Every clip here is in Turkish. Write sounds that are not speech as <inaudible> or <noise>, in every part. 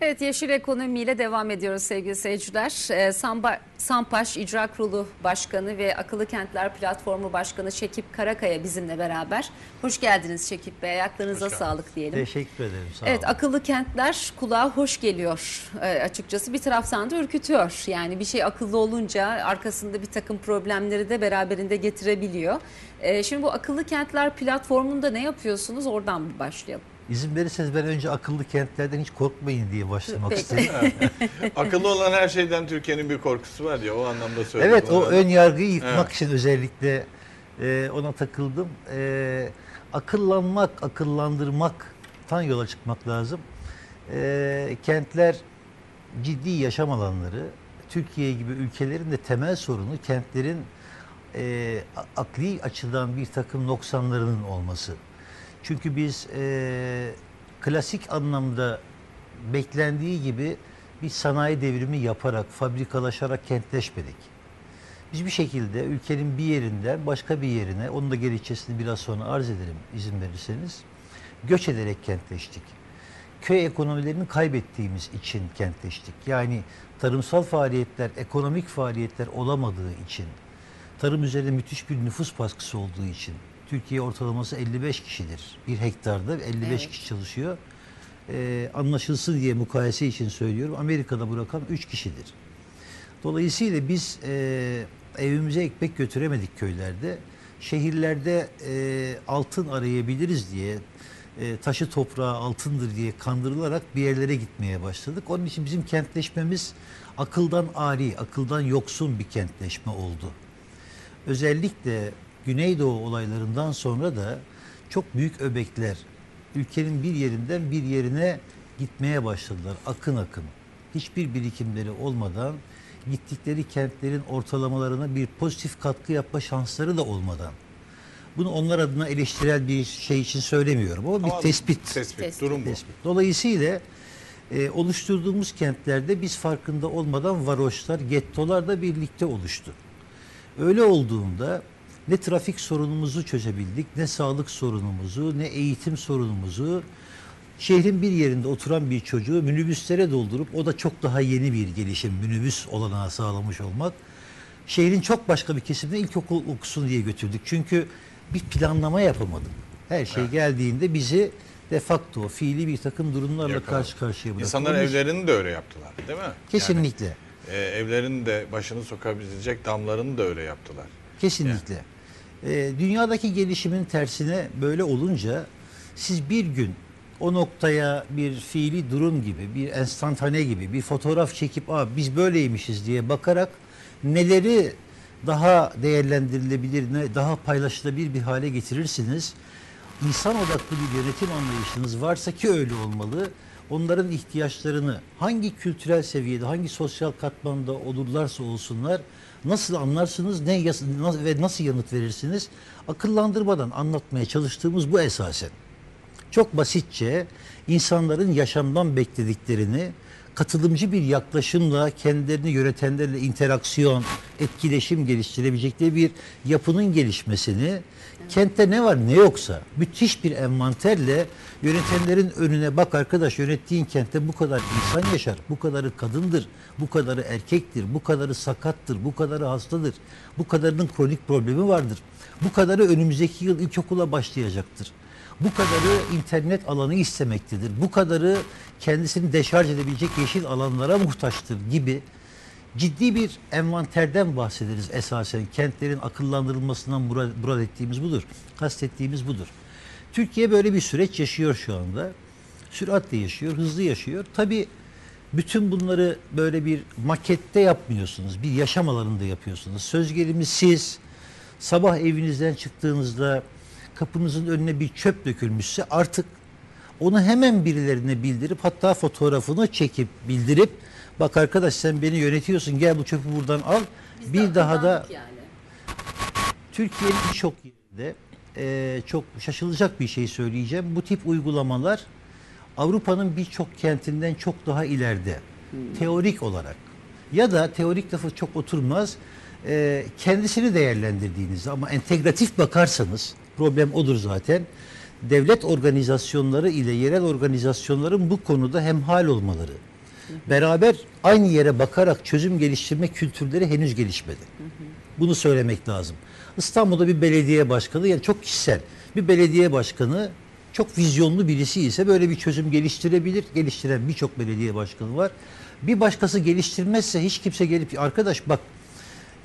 Evet yeşil ekonomiyle devam ediyoruz sevgili seyirciler. Ee, Samba, Sampaş İcra Kurulu Başkanı ve Akıllı Kentler Platformu Başkanı Şekip Karakaya bizimle beraber. Hoş geldiniz Şekip Bey. Ayaklarınıza Hoş sağlık diyelim. Teşekkür ederim. Sağ Evet olun. akıllı kentler kulağa hoş geliyor e, açıkçası. Bir taraftan da ürkütüyor. Yani bir şey akıllı olunca arkasında bir takım problemleri de beraberinde getirebiliyor. E, şimdi bu akıllı kentler platformunda ne yapıyorsunuz? Oradan bir başlayalım. İzin verirseniz ben önce akıllı kentlerden hiç korkmayın diye başlamak Peki. istedim. <laughs> Akıllı olan her şeyden Türkiye'nin bir korkusu var ya o anlamda söyledim. Evet o ön yargıyı yıkmak Evet. için özellikle e, ona takıldım. E, akıllanmak, akıllandırmaktan yola çıkmak lazım. E, kentler ciddi yaşam alanları. Türkiye gibi ülkelerin de temel sorunu kentlerin e, akli açıdan bir takım noksanlarının olması. Çünkü biz e, klasik anlamda beklendiği gibi bir sanayi devrimi yaparak, fabrikalaşarak kentleşmedik. Biz bir şekilde ülkenin bir yerinden başka bir yerine, onun da gerekçesini biraz sonra arz ederim izin verirseniz, göç ederek kentleştik. Köy ekonomilerini kaybettiğimiz için kentleştik. Yani tarımsal faaliyetler, ekonomik faaliyetler olamadığı için, tarım üzerinde müthiş bir nüfus baskısı olduğu için, Türkiye ortalaması 55 kişidir. Bir hektarda 55 Evet. kişi çalışıyor. Ee, anlaşılsın diye mukayese için söylüyorum. Amerika'da bu rakam 3 kişidir. Dolayısıyla biz e, evimize ekmek götüremedik köylerde. Şehirlerde e, altın arayabiliriz diye, e, taşı toprağı altındır diye kandırılarak bir yerlere gitmeye başladık. Onun için bizim kentleşmemiz akıldan ari, akıldan yoksun bir kentleşme oldu. Özellikle Güneydoğu olaylarından sonra da çok büyük öbekler ülkenin bir yerinden bir yerine gitmeye başladılar akın akın. Hiçbir birikimleri olmadan gittikleri kentlerin ortalamalarına bir pozitif katkı yapma şansları da olmadan. Bunu onlar adına eleştirel bir şey için söylemiyorum. O bir Ama tespit. Tespit, Tespit. durum bu. Tespit. Dolayısıyla e, oluşturduğumuz kentlerde biz farkında olmadan varoşlar, gettolar da birlikte oluştu. Öyle olduğunda ne trafik sorunumuzu çözebildik, ne sağlık sorunumuzu, ne eğitim sorunumuzu şehrin bir yerinde oturan bir çocuğu minibüslere doldurup o da çok daha yeni bir gelişim, minibüs olanağı sağlamış olmak. Şehrin çok başka bir kesimde ilkokul okusun diye götürdük. Çünkü bir planlama yapamadık. Her şey geldiğinde bizi de facto fiili bir takım durumlarla Yakaladı. karşı karşıya bıraktı. İnsanlar Onun evlerini de öyle yaptılar değil mi? Kesinlikle. Yani, e, evlerin de başını sokabilecek damlarını da öyle yaptılar. Kesinlikle. Ee, dünyadaki gelişimin tersine böyle olunca siz bir gün o noktaya bir fiili durum gibi, bir enstantane gibi bir fotoğraf çekip Aa, biz böyleymişiz diye bakarak neleri daha değerlendirilebilir, daha paylaşılabilir bir hale getirirsiniz. İnsan odaklı bir yönetim anlayışınız varsa ki öyle olmalı. Onların ihtiyaçlarını hangi kültürel seviyede, hangi sosyal katmanda olurlarsa olsunlar nasıl anlarsınız ne ve nasıl yanıt verirsiniz? Akıllandırmadan anlatmaya çalıştığımız bu esasen. Çok basitçe insanların yaşamdan beklediklerini katılımcı bir yaklaşımla kendilerini yönetenlerle interaksiyon, etkileşim geliştirebilecekleri bir yapının gelişmesini kentte ne var ne yoksa müthiş bir envanterle yönetenlerin önüne bak arkadaş yönettiğin kentte bu kadar insan yaşar, bu kadarı kadındır, bu kadarı erkektir, bu kadarı sakattır, bu kadarı hastadır, bu kadarının kronik problemi vardır, bu kadarı önümüzdeki yıl ilkokula başlayacaktır. Bu kadarı internet alanı istemektedir. Bu kadarı kendisini deşarj edebilecek yeşil alanlara muhtaçtır gibi ciddi bir envanterden bahsederiz esasen. Kentlerin akıllandırılmasından murad, murad ettiğimiz budur. Kastettiğimiz budur. Türkiye böyle bir süreç yaşıyor şu anda. Süratle yaşıyor, hızlı yaşıyor. Tabii bütün bunları böyle bir makette yapmıyorsunuz. Bir yaşam alanında yapıyorsunuz. Söz gelimi siz sabah evinizden çıktığınızda kapınızın önüne bir çöp dökülmüşse artık onu hemen birilerine bildirip hatta fotoğrafını çekip bildirip bak arkadaş sen beni yönetiyorsun gel bu çöpü buradan al. bir daha da yani. Türkiye'nin birçok yerinde e, çok şaşılacak bir şey söyleyeceğim. Bu tip uygulamalar Avrupa'nın birçok kentinden çok daha ileride. Teorik olarak. Ya da teorik lafı çok oturmaz. E, kendisini değerlendirdiğinizde ama entegratif bakarsanız problem odur zaten. devlet organizasyonları ile yerel organizasyonların bu konuda hemhal olmaları. Beraber aynı yere bakarak çözüm geliştirme kültürleri henüz gelişmedi. Bunu söylemek lazım. İstanbul'da bir belediye başkanı yani çok kişisel bir belediye başkanı çok vizyonlu birisi ise böyle bir çözüm geliştirebilir. Geliştiren birçok belediye başkanı var. Bir başkası geliştirmezse hiç kimse gelip arkadaş bak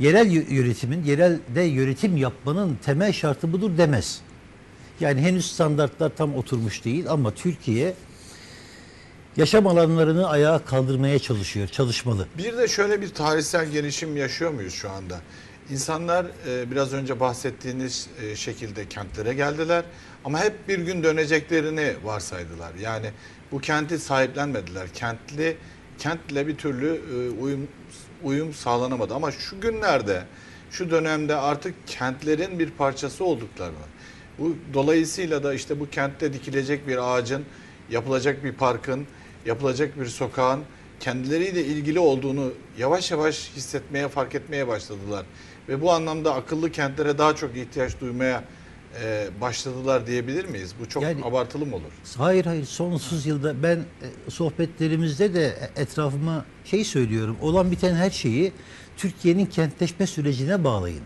yerel yö- yönetimin, yerelde yönetim yapmanın temel şartı budur demez. Yani henüz standartlar tam oturmuş değil ama Türkiye yaşam alanlarını ayağa kaldırmaya çalışıyor, çalışmalı. Bir de şöyle bir tarihsel gelişim yaşıyor muyuz şu anda? İnsanlar e, biraz önce bahsettiğiniz e, şekilde kentlere geldiler ama hep bir gün döneceklerini varsaydılar. Yani bu kenti sahiplenmediler. Kentli kentle bir türlü e, uyum uyum sağlanamadı ama şu günlerde şu dönemde artık kentlerin bir parçası olduklarını bu dolayısıyla da işte bu kentte dikilecek bir ağacın, yapılacak bir parkın, yapılacak bir sokağın kendileriyle ilgili olduğunu yavaş yavaş hissetmeye, fark etmeye başladılar. Ve bu anlamda akıllı kentlere daha çok ihtiyaç duymaya e, başladılar diyebilir miyiz? Bu çok Yani- abartılı mı olur? Hayır hayır son 30 yılda ben e, sohbetlerimizde de etrafıma şey söylüyorum. Olan biten her şeyi Türkiye'nin kentleşme sürecine bağlayın.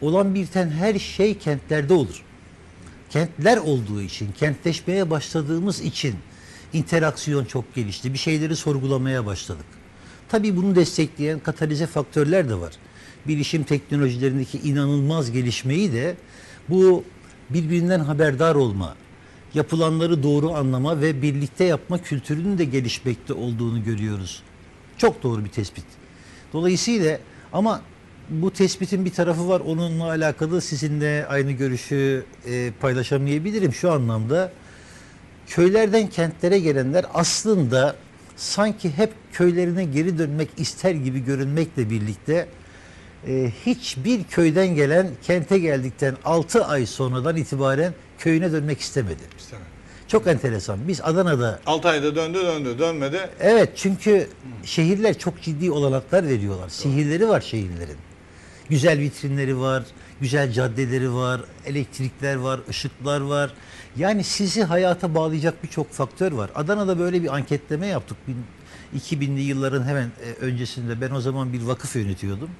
Olan biten her şey kentlerde olur. Kentler olduğu için, kentleşmeye başladığımız için interaksiyon çok gelişti. Bir şeyleri sorgulamaya başladık. Tabii bunu destekleyen katalize faktörler de var. Bilişim teknolojilerindeki inanılmaz gelişmeyi de bu birbirinden haberdar olma, yapılanları doğru anlama ve birlikte yapma kültürünün de gelişmekte olduğunu görüyoruz. Çok doğru bir tespit. Dolayısıyla ama bu tespitin bir tarafı var. Onunla alakalı sizinle aynı görüşü e, paylaşamayabilirim şu anlamda. Köylerden kentlere gelenler aslında sanki hep köylerine geri dönmek ister gibi görünmekle birlikte e, hiçbir köyden gelen kente geldikten 6 ay sonradan itibaren köyüne dönmek istemedi. İstemem. Çok enteresan. Biz Adana'da 6 ayda döndü döndü dönmedi. Evet çünkü şehirler çok ciddi olanaklar veriyorlar. Sihirleri var şehirlerin. Güzel vitrinleri var, güzel caddeleri var, elektrikler var, ışıklar var. Yani sizi hayata bağlayacak birçok faktör var. Adana'da böyle bir anketleme yaptık. Bin- 2000'li yılların hemen e, öncesinde ben o zaman bir vakıf yönetiyordum.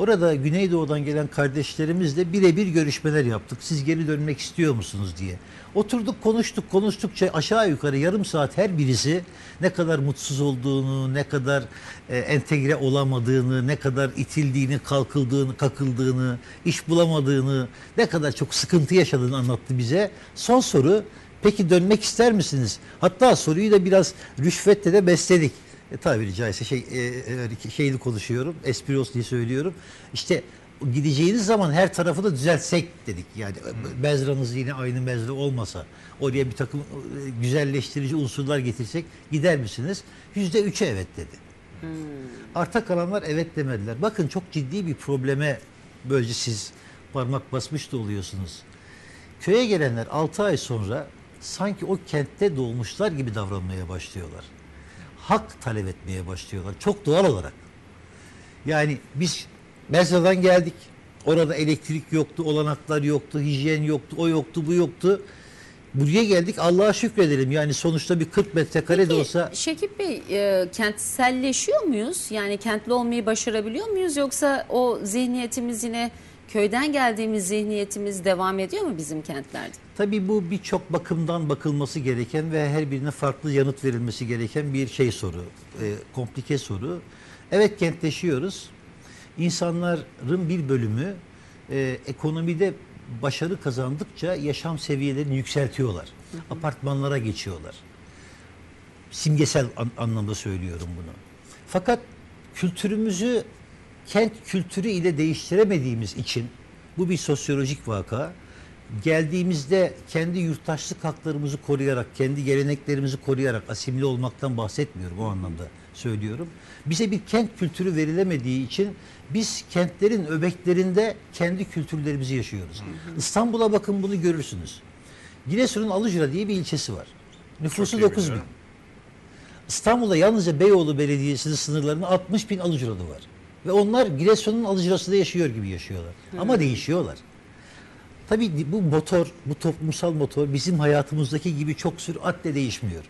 Orada Güneydoğu'dan gelen kardeşlerimizle birebir görüşmeler yaptık. Siz geri dönmek istiyor musunuz diye. Oturduk konuştuk konuştukça aşağı yukarı yarım saat her birisi ne kadar mutsuz olduğunu, ne kadar e, entegre olamadığını, ne kadar itildiğini, kalkıldığını, kakıldığını, iş bulamadığını, ne kadar çok sıkıntı yaşadığını anlattı bize. Son soru peki dönmek ister misiniz? Hatta soruyu da biraz rüşvetle de besledik e, tabiri caizse şey e, e, şeyli konuşuyorum, espri olsun diye söylüyorum. İşte gideceğiniz zaman her tarafı da düzeltsek dedik. Yani mezranız yine aynı mezra olmasa, oraya bir takım e, güzelleştirici unsurlar getirsek gider misiniz? Yüzde üçe evet dedi. Arta kalanlar evet demediler. Bakın çok ciddi bir probleme böylece siz parmak basmış da oluyorsunuz. Köye gelenler 6 ay sonra sanki o kentte doğmuşlar gibi davranmaya başlıyorlar. Hak talep etmeye başlıyorlar. Çok doğal olarak. Yani biz Mezra'dan geldik. Orada elektrik yoktu, olanaklar yoktu, hijyen yoktu, o yoktu, bu yoktu. Buraya geldik Allah'a şükredelim. Yani sonuçta bir 40 metrekare de olsa Şekip Bey e, kentselleşiyor muyuz? Yani kentli olmayı başarabiliyor muyuz? Yoksa o zihniyetimiz yine köyden geldiğimiz zihniyetimiz devam ediyor mu bizim kentlerde? Tabii bu birçok bakımdan bakılması gereken ve her birine farklı yanıt verilmesi gereken bir şey soru, e, komplike soru. Evet kentleşiyoruz. İnsanların bir bölümü e, ekonomide başarı kazandıkça yaşam seviyelerini yükseltiyorlar. Apartmanlara geçiyorlar. Simgesel an- anlamda söylüyorum bunu. Fakat kültürümüzü kent kültürü ile değiştiremediğimiz için bu bir sosyolojik vaka. Geldiğimizde kendi yurttaşlık haklarımızı koruyarak, kendi geleneklerimizi koruyarak asimile olmaktan bahsetmiyorum o anlamda söylüyorum. Bize bir kent kültürü verilemediği için biz kentlerin öbeklerinde kendi kültürlerimizi yaşıyoruz. İstanbul'a bakın bunu görürsünüz. Giresun'un Alıcıra diye bir ilçesi var. Nüfusu iyi 9 bin. İstanbul'da yalnızca Beyoğlu Belediyesi'nin sınırlarında 60 bin Alıcıralı var. Ve onlar Giresun'un Alıcıra'sında yaşıyor gibi yaşıyorlar. Ama değişiyorlar. Tabii bu motor, bu toplumsal motor bizim hayatımızdaki gibi çok süratle değişmiyor.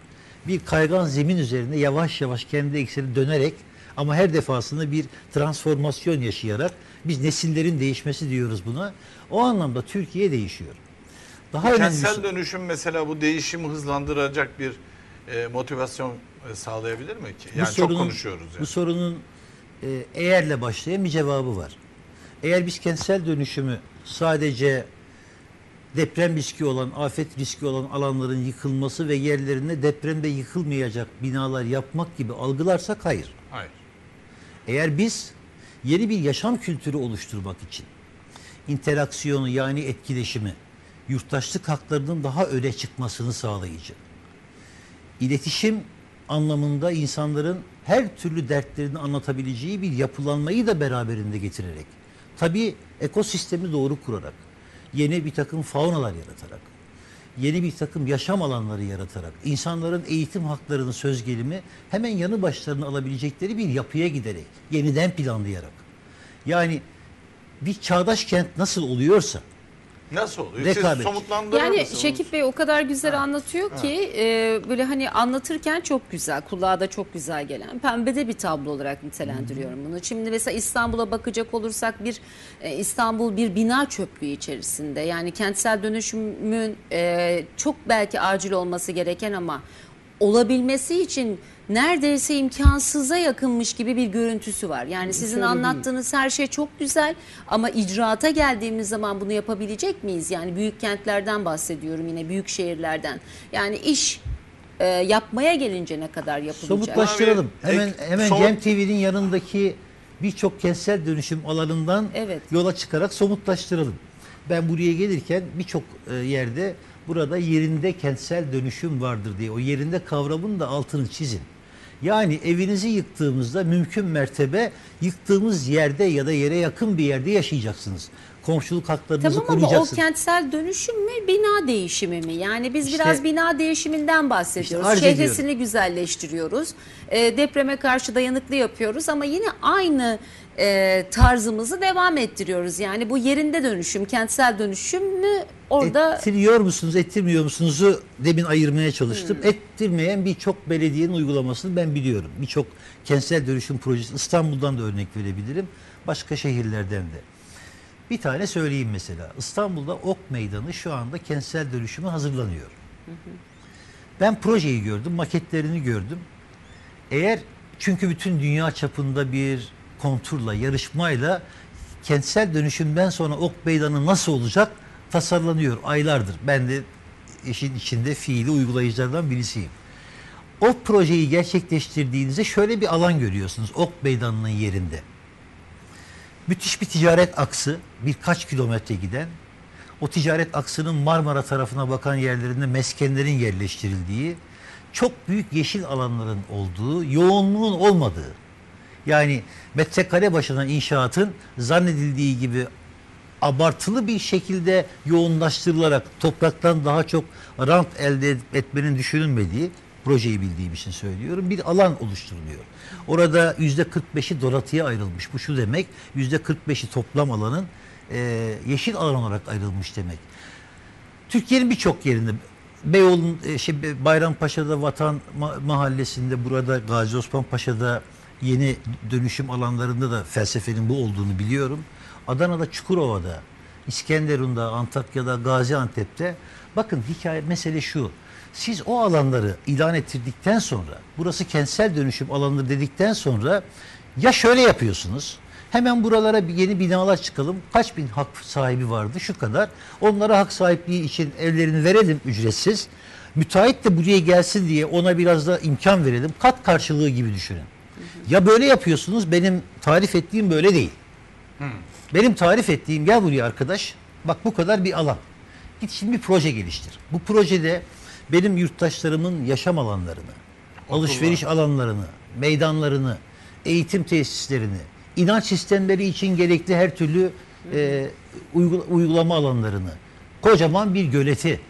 Bir kaygan zemin üzerinde yavaş yavaş kendi ekseni dönerek ama her defasında bir transformasyon yaşayarak biz nesillerin değişmesi diyoruz buna. O anlamda Türkiye değişiyor. Daha önemlisi Kentsel dönüşüm mesela bu değişimi hızlandıracak bir e, motivasyon e, sağlayabilir mi ki? bu Yani çok sorunun, konuşuyoruz yani. Bu sorunun e, eğerle başlayan bir cevabı var. Eğer biz kentsel dönüşümü sadece deprem riski olan, afet riski olan alanların yıkılması ve yerlerine depremde yıkılmayacak binalar yapmak gibi algılarsak hayır. Hayır. Eğer biz yeni bir yaşam kültürü oluşturmak için interaksiyonu yani etkileşimi, yurttaşlık haklarının daha öne çıkmasını sağlayıcı, iletişim anlamında insanların her türlü dertlerini anlatabileceği bir yapılanmayı da beraberinde getirerek, tabii ekosistemi doğru kurarak, yeni bir takım faunalar yaratarak, yeni bir takım yaşam alanları yaratarak, insanların eğitim haklarının söz gelimi hemen yanı başlarına alabilecekleri bir yapıya giderek, yeniden planlayarak. Yani bir çağdaş kent nasıl oluyorsa, Nasıl oluyor? Rekabet. Siz somutlandırır Yani mısınız? Şekip Bey o kadar güzel anlatıyor ki e, böyle hani anlatırken çok güzel, kulağa da çok güzel gelen pembede bir tablo olarak nitelendiriyorum bunu. Şimdi mesela İstanbul'a bakacak olursak bir e, İstanbul bir bina çöplüğü içerisinde. Yani kentsel dönüşümün e, çok belki acil olması gereken ama olabilmesi için neredeyse imkansıza yakınmış gibi bir görüntüsü var. Yani sizin Şöyle değil. anlattığınız her şey çok güzel ama icraata geldiğimiz zaman bunu yapabilecek miyiz? Yani büyük kentlerden bahsediyorum yine büyük şehirlerden. Yani iş e, yapmaya gelince ne kadar yapılacak? somutlaştıralım. Abi, Hemen ek- hemen somut- Cem TV'nin yanındaki birçok kentsel dönüşüm alanından Evet. yola çıkarak somutlaştıralım. Ben buraya gelirken birçok e, yerde burada yerinde kentsel dönüşüm vardır diye o yerinde kavramın da altını çizin. Yani evinizi yıktığımızda mümkün mertebe yıktığımız yerde ya da yere yakın bir yerde yaşayacaksınız. Komşuluk haklarınızı Tamam ama o koruyacaksınız. kentsel dönüşüm mü bina değişimi mi? Yani biz İşte- biraz bina değişiminden bahsediyoruz. İşte arz Çehresini güzelleştiriyoruz. E, depreme karşı dayanıklı yapıyoruz ama yine aynı e, tarzımızı devam ettiriyoruz. Yani bu yerinde dönüşüm, kentsel dönüşüm mü orada Ettiriyor musunuz, ettirmiyor musunuzu demin ayırmaya çalıştım. Hmm. Ettirmeyen birçok belediyenin uygulamasını ben biliyorum. Birçok kentsel dönüşüm projesi İstanbul'dan da örnek verebilirim. Başka şehirlerden de. Bir tane söyleyeyim mesela. İstanbul'da Ok Meydanı şu anda kentsel dönüşüme hazırlanıyor. Ben projeyi gördüm, maketlerini gördüm. Eğer çünkü bütün dünya çapında bir konturla, yarışmayla kentsel dönüşümden sonra Ok Meydanı nasıl olacak tasarlanıyor aylardır. Ben de işin içinde fiili uygulayıcılardan birisiyim. O projeyi gerçekleştirdiğinizde şöyle bir alan görüyorsunuz Ok Meydanı'nın yerinde. Müthiş bir ticaret aksı birkaç kilometre giden o ticaret aksının Marmara tarafına bakan yerlerinde meskenlerin yerleştirildiği çok büyük yeşil alanların olduğu, yoğunluğun olmadığı yani metrekare başına inşaatın zannedildiği gibi abartılı bir şekilde yoğunlaştırılarak topraktan daha çok rant elde etmenin düşünülmediği projeyi bildiğim için söylüyorum bir alan oluşturuluyor. Orada yüzde 45'i donatıya ayrılmış. Bu şu demek yüzde 45'i toplam alanın e, yeşil alan olarak ayrılmış demek. Türkiye'nin birçok yerinde Beyoğlu'nun e, şey, Bayrampaşa'da Vatan Ma- Mahallesi'nde burada Gazi Osman Paşa'da yeni dönüşüm alanlarında da felsefenin bu olduğunu biliyorum. Adana'da Çukurova'da, İskenderun'da, Antakya'da, Gaziantep'te bakın hikaye mesele şu. Siz o alanları ilan ettirdikten sonra burası kentsel dönüşüm alanları dedikten sonra ya şöyle yapıyorsunuz. Hemen buralara bir yeni binalar çıkalım. Kaç bin hak sahibi vardı? Şu kadar. Onlara hak sahipliği için evlerini verelim ücretsiz. Müteahhit de buraya gelsin diye ona biraz da imkan verelim. Kat karşılığı gibi düşünün. Ya böyle yapıyorsunuz. Benim tarif ettiğim böyle değil. Benim tarif ettiğim gel buraya arkadaş. Bak bu kadar bir alan. Git şimdi bir proje geliştir. Bu projede benim yurttaşlarımın yaşam alanlarını, alışveriş alanlarını, meydanlarını, eğitim tesislerini, inanç sistemleri için gerekli her türlü e, uygula- uygulama alanlarını, kocaman bir göleti,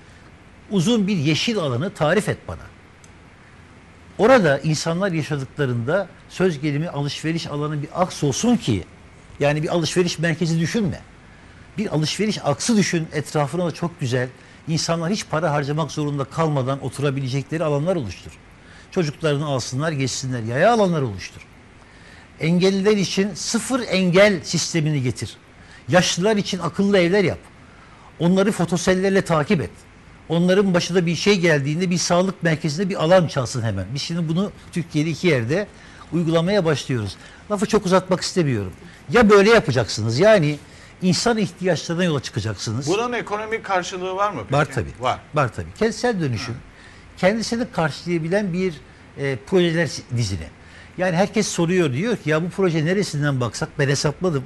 uzun bir yeşil alanı tarif et bana. Orada insanlar yaşadıklarında söz gelimi alışveriş alanı bir aks olsun ki yani bir alışveriş merkezi düşünme. Bir alışveriş aksı düşün. Etrafına da çok güzel. İnsanlar hiç para harcamak zorunda kalmadan oturabilecekleri alanlar oluştur. Çocuklarını alsınlar, geçsinler. Yaya alanlar oluştur. Engelliler için sıfır engel sistemini getir. Yaşlılar için akıllı evler yap. Onları fotosellerle takip et. Onların başına bir şey geldiğinde bir sağlık merkezinde bir alarm çalsın hemen. Biz şimdi bunu Türkiye'de iki yerde uygulamaya başlıyoruz. Lafı çok uzatmak istemiyorum. Ya böyle yapacaksınız yani insan ihtiyaçlarına yola çıkacaksınız. Bunun ekonomik karşılığı var mı peki? Var tabii. Var. Var tabii. Kentsel dönüşüm kendisini karşılayabilen bir e, projeler dizini. Yani herkes soruyor diyor ki ya bu proje neresinden baksak ben hesapladım.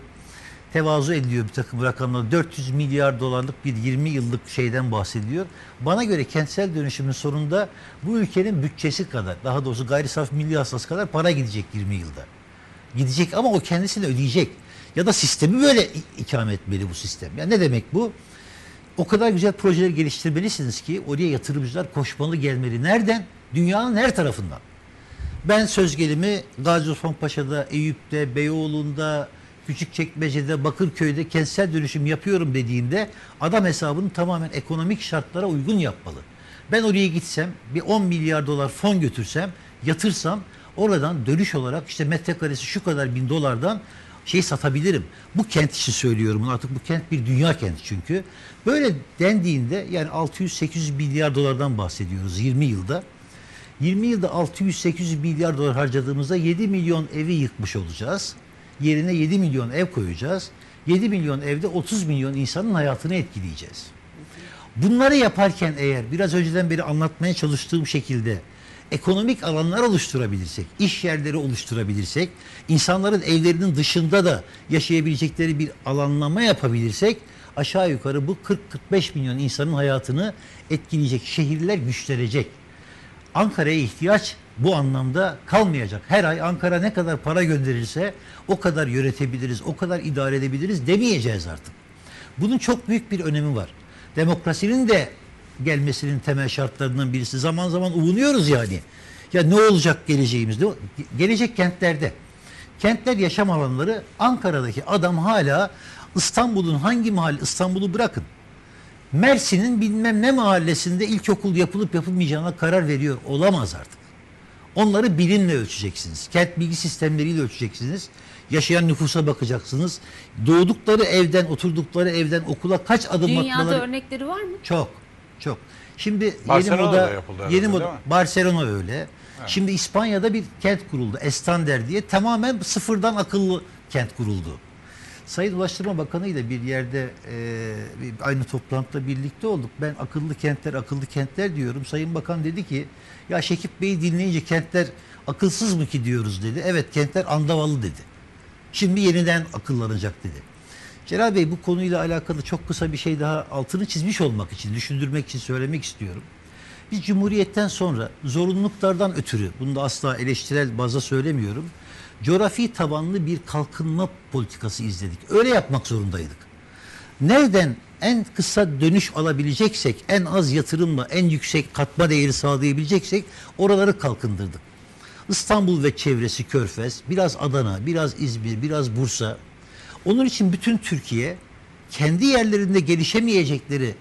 Tevazu ediliyor bir takım rakamlar. 400 milyar dolarlık bir 20 yıllık şeyden bahsediliyor. Bana göre kentsel dönüşümün sonunda bu ülkenin bütçesi kadar, daha doğrusu gayri saf milli hasılası kadar para gidecek 20 yılda. Gidecek ama o kendisini ödeyecek. Ya da sistemi böyle ikame etmeli bu sistem. Ya ne demek bu? O kadar güzel projeler geliştirmelisiniz ki oraya yatırımcılar koşmalı gelmeli. Nereden? Dünyanın her tarafından. Ben söz gelimi Gazi Osman Paşa'da, Eyüp'te, Beyoğlu'nda, Küçükçekmece'de, Bakırköy'de kentsel dönüşüm yapıyorum dediğinde adam hesabını tamamen ekonomik şartlara uygun yapmalı. Ben oraya gitsem bir 10 milyar dolar fon götürsem, yatırsam oradan dönüş olarak işte metrekaresi şu kadar bin dolardan şey satabilirim. Bu kent için söylüyorum bunu artık bu kent bir dünya kenti çünkü. Böyle dendiğinde yani 600-800 milyar dolardan bahsediyoruz 20 yılda. 20 yılda 600-800 milyar dolar harcadığımızda 7 milyon evi yıkmış olacağız. Yerine 7 milyon ev koyacağız. 7 milyon evde 30 milyon insanın hayatını etkileyeceğiz. Bunları yaparken eğer biraz önceden beri anlatmaya çalıştığım şekilde ekonomik alanlar oluşturabilirsek, iş yerleri oluşturabilirsek, insanların evlerinin dışında da yaşayabilecekleri bir alanlama yapabilirsek aşağı yukarı bu 40-45 milyon insanın hayatını etkileyecek şehirler güçlenecek. Ankara'ya ihtiyaç bu anlamda kalmayacak. Her ay Ankara ne kadar para gönderirse o kadar yönetebiliriz, o kadar idare edebiliriz demeyeceğiz artık. Bunun çok büyük bir önemi var. Demokrasinin de gelmesinin temel şartlarından birisi. Zaman zaman uvunuyoruz yani. Ya ne olacak geleceğimizde? Gelecek kentlerde. Kentler yaşam alanları Ankara'daki adam hala İstanbul'un hangi mahalle İstanbul'u bırakın. Mersin'in bilmem ne mahallesinde ilkokul yapılıp yapılmayacağına karar veriyor. Olamaz artık. Onları bilimle ölçeceksiniz. Kent bilgi sistemleriyle ölçeceksiniz. Yaşayan nüfusa bakacaksınız. Doğdukları evden, oturdukları evden okula kaç adım Dünyada atmaları... örnekleri var mı? Çok, çok. Şimdi yeni moda, herhalde, yeni moda? Barcelona öyle. Şimdi İspanya'da bir kent kuruldu. Estander diye tamamen sıfırdan akıllı kent kuruldu. Sayın Ulaştırma Bakanı ile bir yerde e, aynı toplantıda birlikte olduk. Ben akıllı kentler, akıllı kentler diyorum. Sayın Bakan dedi ki ya Şekip Bey'i dinleyince kentler akılsız mı ki diyoruz dedi. Evet kentler andavallı dedi. Şimdi yeniden akıllanacak dedi. Celal Bey bu konuyla alakalı çok kısa bir şey daha altını çizmiş olmak için, düşündürmek için söylemek istiyorum. Biz Cumhuriyet'ten sonra zorunluluklardan ötürü, bunu da asla eleştirel bazda söylemiyorum, coğrafi tabanlı bir kalkınma politikası izledik. Öyle yapmak zorundaydık. Nereden en kısa dönüş alabileceksek, en az yatırımla en yüksek katma değeri sağlayabileceksek oraları kalkındırdık. İstanbul ve çevresi Körfez, biraz Adana, biraz İzmir, biraz Bursa. Onun için bütün Türkiye kendi yerlerinde gelişemeyecekleri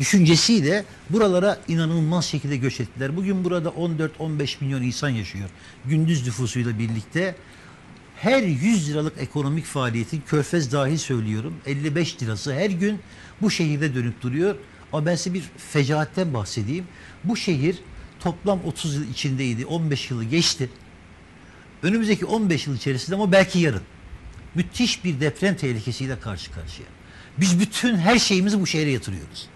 düşüncesiyle buralara inanılmaz şekilde göç ettiler. Bugün burada 14-15 milyon insan yaşıyor. Gündüz nüfusuyla birlikte her 100 liralık ekonomik faaliyetin körfez dahil söylüyorum 55 lirası her gün bu şehirde dönüp duruyor. Ama ben size bir fecaatten bahsedeyim. Bu şehir toplam 30 yıl içindeydi. 15 yılı geçti. Önümüzdeki 15 yıl içerisinde ama belki yarın müthiş bir deprem tehlikesiyle karşı karşıya. Biz bütün her şeyimizi bu şehre yatırıyoruz.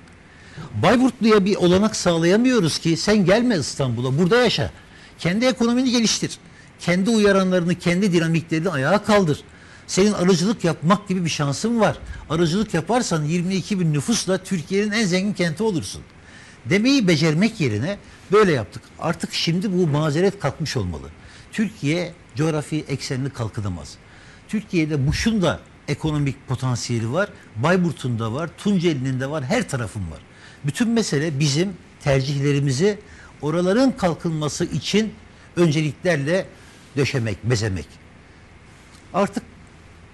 Bayburtlu'ya bir olanak sağlayamıyoruz ki sen gelme İstanbul'a burada yaşa. Kendi ekonomini geliştir. Kendi uyaranlarını, kendi dinamiklerini ayağa kaldır. Senin arıcılık yapmak gibi bir şansın var. Arıcılık yaparsan 22 bin nüfusla Türkiye'nin en zengin kenti olursun. Demeyi becermek yerine böyle yaptık. Artık şimdi bu mazeret kalkmış olmalı. Türkiye coğrafi eksenini kalkınamaz. Türkiye'de Muş'un da ekonomik potansiyeli var. Bayburt'un da var. Tunceli'nin de var. Her tarafın var. Bütün mesele bizim tercihlerimizi oraların kalkınması için önceliklerle döşemek, bezemek. Artık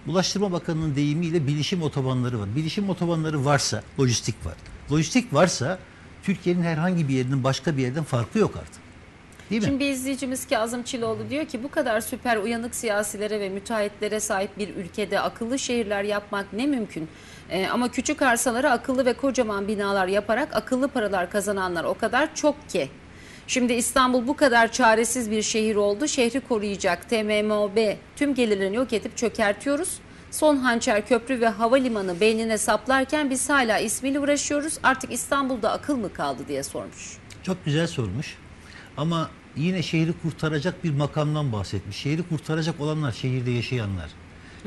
Ulaştırma Bakanı'nın deyimiyle bilişim otobanları var. Bilişim otobanları varsa lojistik var. Lojistik varsa Türkiye'nin herhangi bir yerinin başka bir yerden farkı yok artık. Değil mi? Şimdi bir izleyicimiz Kazım Çiloğlu diyor ki bu kadar süper uyanık siyasilere ve müteahhitlere sahip bir ülkede akıllı şehirler yapmak ne mümkün? Ee, ama küçük arsalara akıllı ve kocaman binalar yaparak akıllı paralar kazananlar o kadar çok ki. Şimdi İstanbul bu kadar çaresiz bir şehir oldu. Şehri koruyacak TMMOB tüm gelirlerini yok edip çökertiyoruz. Son hançer köprü ve havalimanı beynine saplarken biz hala ismiyle uğraşıyoruz. Artık İstanbul'da akıl mı kaldı diye sormuş. Çok güzel sormuş. Ama yine şehri kurtaracak bir makamdan bahsetmiş. Şehri kurtaracak olanlar şehirde yaşayanlar.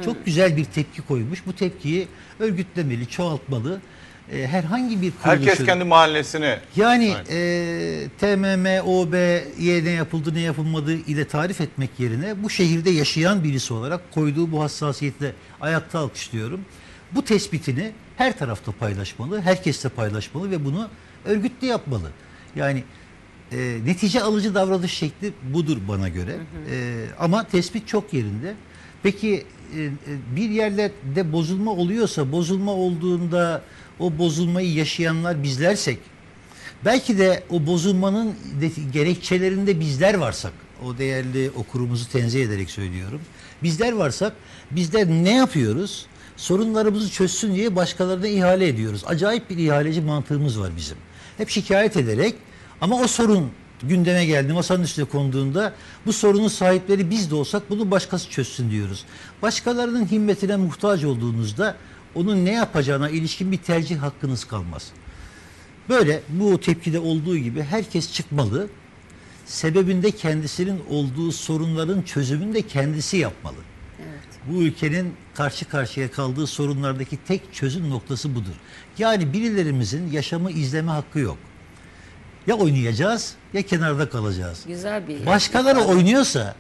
Çok güzel bir tepki koymuş. Bu tepkiyi örgütlemeli, çoğaltmalı. Ee, herhangi bir kuruluşun... Herkes kendi mahallesini Yani Aynen. e, TMM, OB'ye ne yapıldı ne yapılmadı ile tarif etmek yerine bu şehirde yaşayan birisi olarak koyduğu bu hassasiyetle ayakta alkışlıyorum. Bu tespitini her tarafta paylaşmalı, herkes de paylaşmalı ve bunu örgütlü yapmalı. Yani e, netice alıcı davranış şekli budur bana göre. E, ama tespit çok yerinde. Peki e, e, bir yerlerde bozulma oluyorsa, bozulma olduğunda o bozulmayı yaşayanlar bizlersek, belki de o bozulmanın de- gerekçelerinde bizler varsak, o değerli okurumuzu tenzih ederek söylüyorum. Bizler varsak, bizler ne yapıyoruz? Sorunlarımızı çözsün diye başkalarına ihale ediyoruz. Acayip bir ihaleci mantığımız var bizim. Hep şikayet ederek ama o sorun gündeme geldi, masanın üstüne konduğunda bu sorunun sahipleri biz de olsak bunu başkası çözsün diyoruz. Başkalarının himmetine muhtaç olduğunuzda onun ne yapacağına ilişkin bir tercih hakkınız kalmaz. Böyle bu tepkide olduğu gibi herkes çıkmalı. Sebebinde kendisinin olduğu sorunların çözümünü de kendisi yapmalı. Bu ülkenin karşı karşıya kaldığı sorunlardaki tek çözüm noktası budur. Yani birilerimizin yaşamı izleme hakkı yok. Ya oynayacağız ya kenarda kalacağız. Güzel bir Başkaları oynuyorsa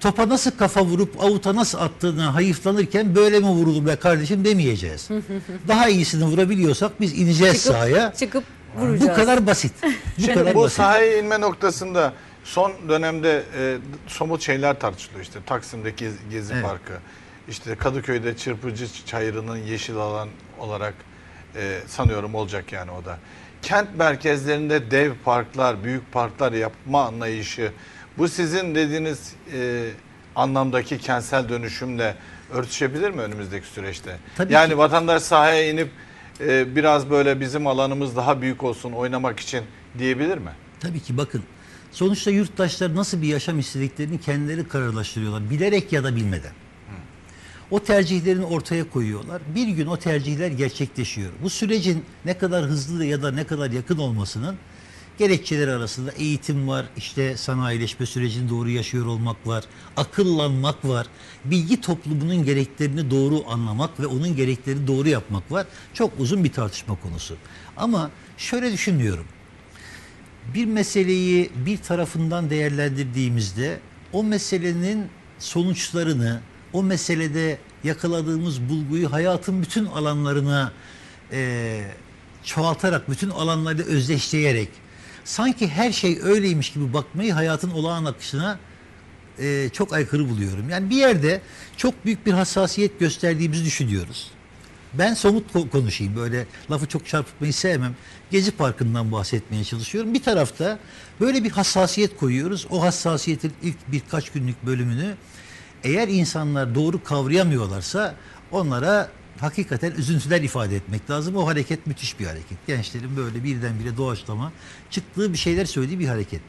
topa nasıl kafa vurup avuta nasıl attığına hayıflanırken böyle mi vurulur be kardeşim demeyeceğiz. <laughs> Daha iyisini vurabiliyorsak biz ineceğiz çıkıp, sahaya. çıkıp vuracağız. Bu kadar basit. Bu Şimdi <laughs> kadar bu basit. sahaya inme noktasında son dönemde e, somut şeyler tartışılıyor. İşte Taksim'deki Gezi, Gezi Evet. Parkı, işte Kadıköy'de Çırpıcı Çayırı'nın yeşil alan olarak e, sanıyorum olacak yani o da. Kent merkezlerinde dev parklar, büyük parklar yapma anlayışı bu sizin dediğiniz e, anlamdaki kentsel dönüşümle örtüşebilir mi önümüzdeki süreçte? Tabii yani ki. vatandaş sahaya inip e, biraz böyle bizim alanımız daha büyük olsun oynamak için diyebilir mi? Tabii ki bakın. Sonuçta yurttaşlar nasıl bir yaşam istediklerini kendileri kararlaştırıyorlar. Bilerek ya da bilmeden. O tercihlerini ortaya koyuyorlar. Bir gün o tercihler gerçekleşiyor. Bu sürecin ne kadar hızlı ya da ne kadar yakın olmasının gerekçeleri arasında eğitim var, işte sanayileşme sürecini doğru yaşıyor olmak var, akıllanmak var, bilgi toplumunun gereklerini doğru anlamak ve onun gereklerini doğru yapmak var. Çok uzun bir tartışma konusu. Ama şöyle düşünüyorum bir meseleyi bir tarafından değerlendirdiğimizde o meselenin sonuçlarını, o meselede yakaladığımız bulguyu hayatın bütün alanlarına eee, çoğaltarak, bütün alanları özdeşleyerek sanki her şey öyleymiş gibi bakmayı hayatın olağan akışına eee, çok aykırı buluyorum. Yani bir yerde çok büyük bir hassasiyet gösterdiğimizi düşünüyoruz. Ben somut ko- konuşayım böyle lafı çok çarpıtmayı sevmem. Gezi Parkı'ndan bahsetmeye çalışıyorum. Bir tarafta böyle bir hassasiyet koyuyoruz. O hassasiyetin ilk birkaç günlük bölümünü eğer insanlar doğru kavrayamıyorlarsa onlara hakikaten üzüntüler ifade etmek lazım. O hareket müthiş bir hareket. Gençlerin böyle birdenbire doğaçlama çıktığı bir şeyler söylediği bir hareket.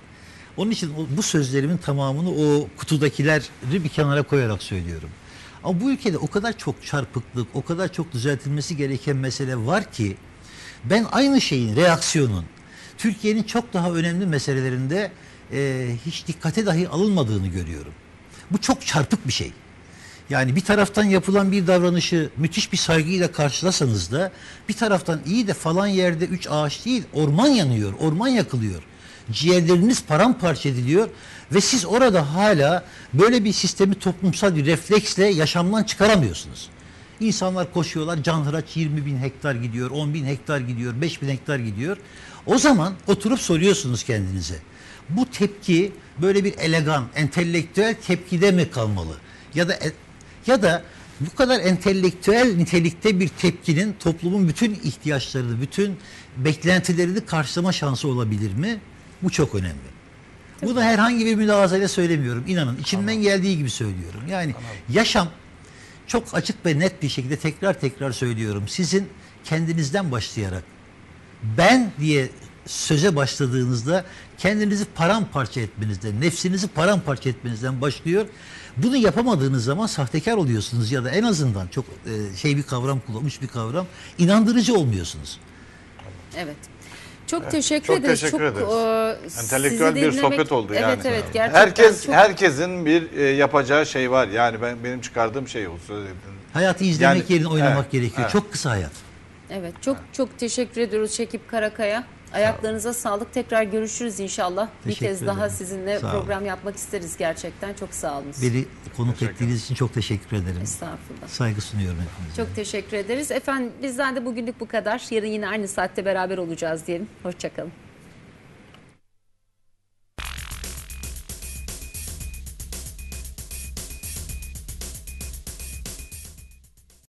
Onun için bu sözlerimin tamamını o kutudakileri bir kenara koyarak söylüyorum. Ama bu ülkede o kadar çok çarpıklık, o kadar çok düzeltilmesi gereken mesele var ki ben aynı şeyin, reaksiyonun Türkiye'nin çok daha önemli meselelerinde e, hiç dikkate dahi alınmadığını görüyorum. Bu çok çarpık bir şey. Yani bir taraftan yapılan bir davranışı müthiş bir saygıyla karşılasanız da bir taraftan iyi de falan yerde üç ağaç değil orman yanıyor, orman yakılıyor. Ciğerleriniz paramparça ediliyor ve siz orada hala böyle bir sistemi toplumsal bir refleksle yaşamdan çıkaramıyorsunuz. İnsanlar koşuyorlar, canhıraç 20 bin hektar gidiyor, 10 bin hektar gidiyor, 5 bin hektar gidiyor. O zaman oturup soruyorsunuz kendinize. Bu tepki böyle bir elegan, entelektüel tepkide mi kalmalı? Ya da ya da bu kadar entelektüel nitelikte bir tepkinin toplumun bütün ihtiyaçlarını, bütün beklentilerini karşılama şansı olabilir mi? Bu çok önemli. Bunu herhangi bir münazara söylemiyorum. İnanın içimden geldiği gibi söylüyorum. Yani yaşam çok açık ve net bir şekilde tekrar tekrar söylüyorum. Sizin kendinizden başlayarak ben diye söze başladığınızda kendinizi paramparça etmenizden, nefsinizi paramparça etmenizden başlıyor. Bunu yapamadığınız zaman sahtekar oluyorsunuz ya da en azından çok e, şey bir kavram kullanmış bir kavram inandırıcı olmuyorsunuz. Evet. Çok teşekkür çok ederiz. teşekkür ederiz. e, Entelektüel bir dinlemek- sohbet oldu yani. Evet evet gerçekten Herkes çok herkesin bir e, yapacağı şey var. Yani ben benim çıkardığım şey o söylediğiniz. Hayatı izlemek Yani, yerine oynamak evet, gerekiyor. evet. Çok kısa hayat. Evet çok çok teşekkür ediyoruz Şekip Karakaya. Ayaklarınıza sağlık. Tekrar görüşürüz inşallah. bir Teşekkür kez daha ederim. sizinle Sağ olun. program yapmak isteriz gerçekten. Çok sağ olun. Beni konuk Teşekkür ettiğiniz için çok teşekkür ederim. Estağfurullah. Saygı sunuyorum hepinize. Çok teşekkür ederiz. Efendim bizden de bugünlük bu kadar. Yarın yine aynı saatte beraber olacağız diyelim. Hoşçakalın.